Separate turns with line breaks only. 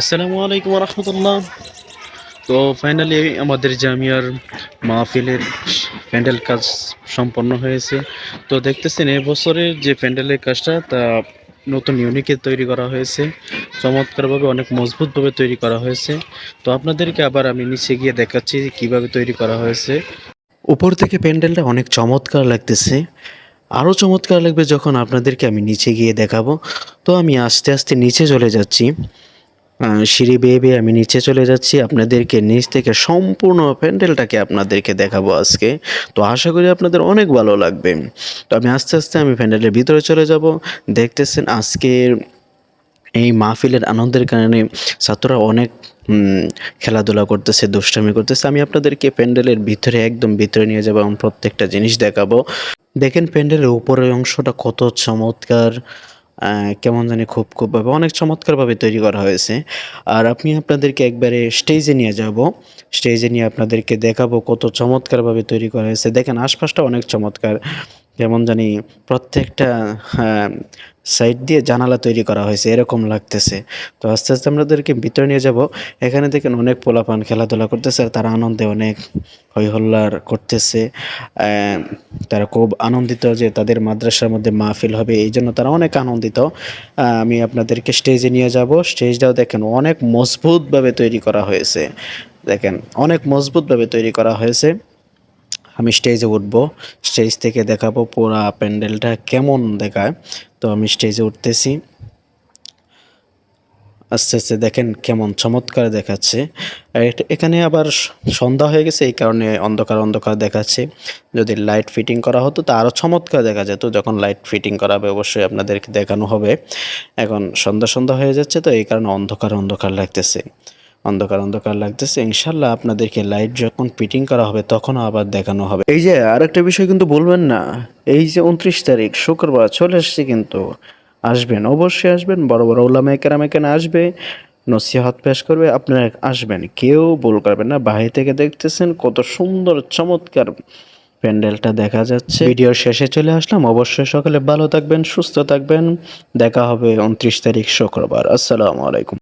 আসসালামু আলাইকুম রহমতুল্লাহ। তো ফাইনালি আমাদের জামিয়ার মাহফিলের প্যান্ডেল কাজ সম্পন্ন হয়েছে। তো দেখতেছেন এবছরের যে প্যান্ডেলের কাজটা, তা নতুন ইউনিকে তৈরি করা হয়েছে। চমৎকারভাবে অনেক মজবুতভাবে তৈরি করা হয়েছে। তো আপনাদেরকে আবার আমি নিচে গিয়ে দেখাচ্ছি কীভাবে তৈরি করা হয়েছে। উপর থেকে প্যান্ডেলটা অনেক চমৎকার লাগতেছে। আরও চমৎকার লাগবে যখন আপনাদেরকে আমি নিচে গিয়ে দেখাবো। তো আমি আস্তে আস্তে নিচে চলে যাচ্ছি। সিঁড়ি বেয়ে বেয়ে আমি নিচে চলে যাচ্ছি। আপনাদেরকে নিচ থেকে সম্পূর্ণ প্যান্ডেলটাকে আপনাদেরকে দেখাবো আজকে। তো আশা করি আপনাদের অনেক ভালো লাগবে। তো আমি আস্তে আস্তে আমি প্যান্ডেলের ভিতরে চলে যাব। দেখতেছেন আজকের এই মাহফিলের আনন্দের কারণে ছাত্ররা অনেক খেলাধুলা করতেছে, দুষ্টামি করতেছে। আমি আপনাদেরকে প্যান্ডেলের ভিতরে, একদম ভিতরে নিয়ে যাব এবং প্রত্যেকটা জিনিস দেখাবো। দেখেন প্যান্ডেলের উপরের অংশটা কত চমৎকার। কেমন জানি খুব খুবভাবে অনেক চমৎকারভাবে তৈরি করা হয়েছে। আর আমি আপনাদেরকে একবারে স্টেজে নিয়ে যাব। স্টেজে নিয়ে আপনাদেরকে দেখাবো কত চমৎকারভাবে তৈরি করা হয়েছে। দেখেন, আশপাশটা অনেক চমৎকার। কেমন জানি প্রত্যেকটা সাইড দিয়ে জানালা তৈরি করা হয়েছে, এরকম লাগতেছে। তো আস্তে আস্তে আমাদেরকে ভিতরে নিয়ে যাব। এখানে দেখেন অনেক পোলাপান খেলাধুলা করতেছে আর তারা আনন্দে অনেক হই হল্লার করতেছে তারা খুব আনন্দিত যে তাদের মাদ্রাসার মধ্যে মাহফিল হবে, এই জন্য তারা অনেক আনন্দিত। আমি আপনাদেরকে স্টেজে নিয়ে যাব। স্টেজটাও দেখেন অনেক মজবুতভাবে তৈরি করা হয়েছে। দেখেন, অনেক মজবুতভাবে তৈরি করা হয়েছে। আমি স্টেজে উঠবো। স্টেজ থেকে দেখাবো পুরা প্যান্ডেলটা কেমন দেখায়। তো আমি স্টেজে উঠতেছি। আস্তে আস্তে দেখেন কেমন চমৎকার দেখাচ্ছে। এখানে আবার সন্ধ্যা হয়ে গেছে, এই কারণে অন্ধকার অন্ধকার দেখাচ্ছে। যদি লাইট ফিটিং করা হতো তা আরও চমৎকার দেখা যেত। যখন লাইট ফিটিং করা হবে অবশ্যই আপনাদেরকে দেখানো হবে। এখন সন্ধ্যা সন্ধ্যা হয়ে যাচ্ছে, তো এই কারণে অন্ধকার অন্ধকার লাগতেছে। অন্ধকার অন্ধকার লাগতেছে। ইনশাল্লাহ আপনাদেরকে লাইট যখন ফিটিং করা হবে তখন আবার দেখানো হবে। এই যে আরেকটা বিষয় কিন্তু বলবেন না, এই যে উনত্রিশ তারিখ, শুক্রবার চলে আসছে কিন্তু আসবেন, অবশ্যই আসবেন। বড় বড় ওলামা কেরাম এখানে আসবে, নসিহত পেশ করবে, আপনারা আসবেন। কেউ ভুল করবেন না বাইরে থেকে দেখতেছেন কত সুন্দর, চমৎকার প্যান্ডেলটা দেখা যাচ্ছে। ভিডিওর শেষে চলে আসলাম, অবশ্যই সকালে ভালো থাকবেন, সুস্থ থাকবেন। দেখা হবে উনত্রিশ তারিখ শুক্রবার। আসসালামু আলাইকুম।